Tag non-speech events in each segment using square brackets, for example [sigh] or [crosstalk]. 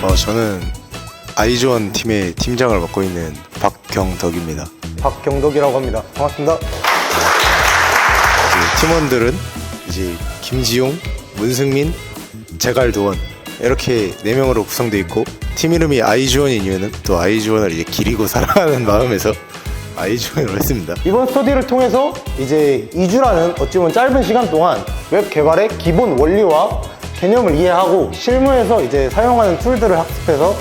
저는 아이즈원 팀의 팀장을 맡고 있는 박경덕입니다. 박경덕이라고 합니다. 반갑습니다. 이제 팀원들은 이제 김지용, 문승민, 제갈도원 이렇게 네 명으로 구성되어 있고 팀 이름이 아이즈원인 이유는 또 아이즈원을 이제 기리고 [laughs] 사랑하는 마음에서 아이즈원이라고 했습니다. 이번 스터디를 통해서 이제 2주라는 어찌 보면 짧은 시간 동안 웹 개발의 기본 원리와 개념을 이해하고 실무에서 이제 사용하는 툴들을 학습해서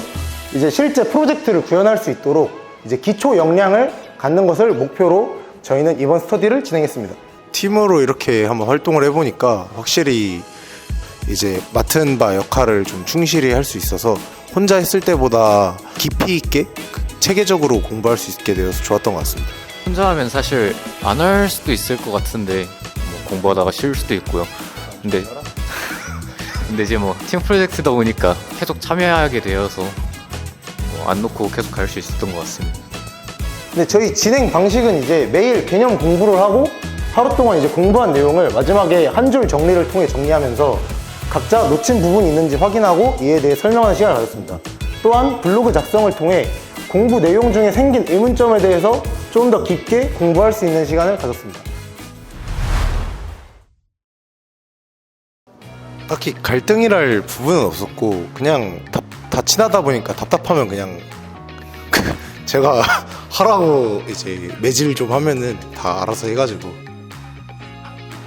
이제 실제 프로젝트를 구현할 수 있도록 이제 기초 역량을 갖는 것을 목표로 저희는 이번 스터디를 진행했습니다. 팀으로 이렇게 한번 활동을 해보니까 확실히 이제 맡은 바 역할을 좀 충실히 할 수 있어서 혼자 했을 때보다 깊이 있게 그 체계적으로 공부할 수 있게 되어서 좋았던 것 같습니다. 혼자 하면 사실 안 할 수도 있을 것 같은데 뭐 공부하다가 쉬울 수도 있고요. 근데 근데 이제 뭐 팀 프로젝트다 보니까 계속 참여하게 되어서 뭐 안 놓고 계속 갈 수 있었던 것 같습니다. 근데 저희 진행 방식은 이제 매일 개념 공부를 하고 하루 동안 이제 공부한 내용을 마지막에 한 줄 정리를 통해 정리하면서 각자 놓친 부분이 있는지 확인하고 이에 대해 설명하는 시간을 가졌습니다. 또한 블로그 작성을 통해 공부 내용 중에 생긴 의문점에 대해서 좀 더 깊게 공부할 수 있는 시간을 가졌습니다. 딱히 갈등이랄 부분은 없었고 그냥 다, 다 친하다 보니까 답답하면 그냥 그 [laughs] 제가 [laughs] 하라고 이제 매질 좀 하면은 다 알아서 해가지고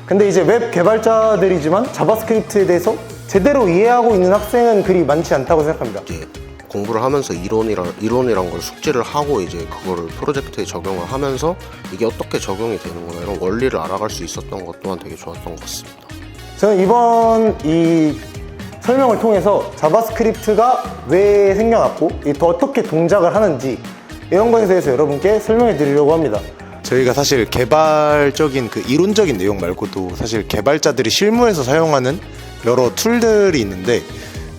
근데 이제 웹 개발자들이지만 자바스크립트에 대해서 제대로 이해하고 있는 학생은 그리 많지 않다고 생각합니다. 이제 공부를 하면서 이론이랑 이론이란 걸 숙지를 하고 이제 그거를 프로젝트에 적용을 하면서 이게 어떻게 적용이 되는구나 이런 원리를 알아갈 수 있었던 것 또한 되게 좋았던 것 같습니다. 저는 이번 이 설명을 통해서 자바스크립트가 왜 생겨났고 이또 어떻게 동작을 하는지 이런 것에 대해서 여러분께 설명해 드리려고 합니다. 저희가 사실 개발적인 그 이론적인 내용 말고도 사실 개발자들이 실무에서 사용하는 여러 툴들이 있는데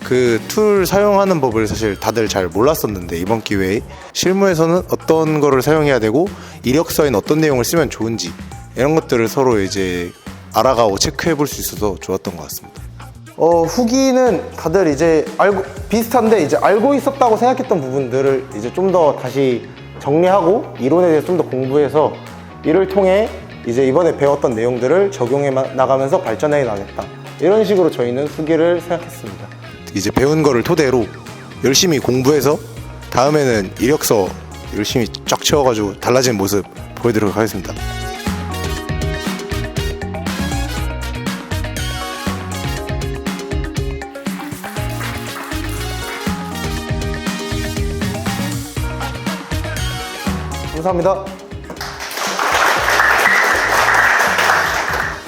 그 툴 사용하는 법을 사실 다들 잘 몰랐었는데 이번 기회에 실무에서는 어떤 거를 사용해야 되고 이력서엔 어떤 내용을 쓰면 좋은지 이런 것들을 서로 이제 알아가고 체크해 볼 수 있어서 좋았던 것 같습니다. 어, 후기는 다들 이제 알고 비슷한데 이제 알고 있었다고 생각했던 부분들을 이제 좀 더 다시 정리하고 이론에 대해서 좀 더 공부해서 이를 통해 이제 이번에 배웠던 내용들을 적용해 마- 나가면서 발전해 나겠다. 이런 식으로 저희는 후기를 생각했습니다. 이제 배운 거를 토대로 열심히 공부해서 다음에는 이력서 열심히 쫙 채워가지고 달라진 모습 보여드리도록 하겠습니다. 감사합니다.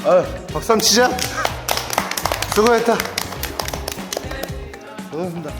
아, 한번 치자. 수고했다. 수고했습니다.